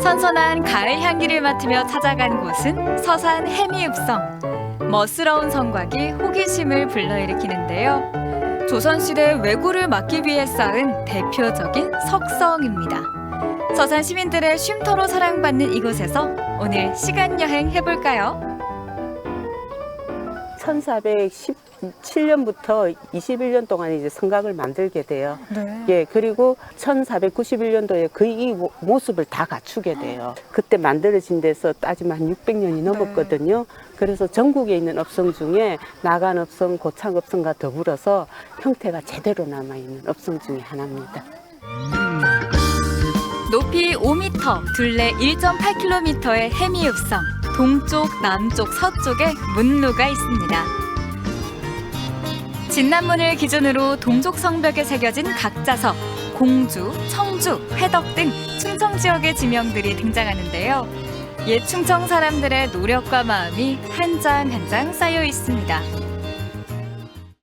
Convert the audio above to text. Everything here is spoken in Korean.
선선한 가을 향기를 맡으며 찾아간 곳은 서산 해미읍성. 멋스러운 성곽이 호기심을 불러일으키는데요. 조선시대 왜구를 막기 위해 쌓은 대표적인 석성입니다. 서산 시민들의 쉼터로 사랑받는 이곳에서 오늘 시간 여행 해볼까요? 1417년부터 21년 동안 이제 성곽을 만들게 돼요. 네. 예, 그리고 1491년도에 거의 이 모- 모습을 다 갖추게 돼요. 그때 만들어진 데서 따지면 한 600년이 넘었거든요. 그래서 전국에 있는 업성 중에 나간 업성, 고창 업성과 더불어서 형태가 제대로 남아 있는 업성 중에 하나입니다. 높이 5m, 둘레 1.8km의 해미읍성. 동쪽, 남쪽, 서쪽에 문루가 있습니다. 진남문을 기준으로 동족 성벽에 새겨진 각자석, 공주, 청주, 회덕 등 충청 지역의 지명들이 등장하는데요. 옛 충청 사람들의 노력과 마음이 한 장 한 장 쌓여 있습니다.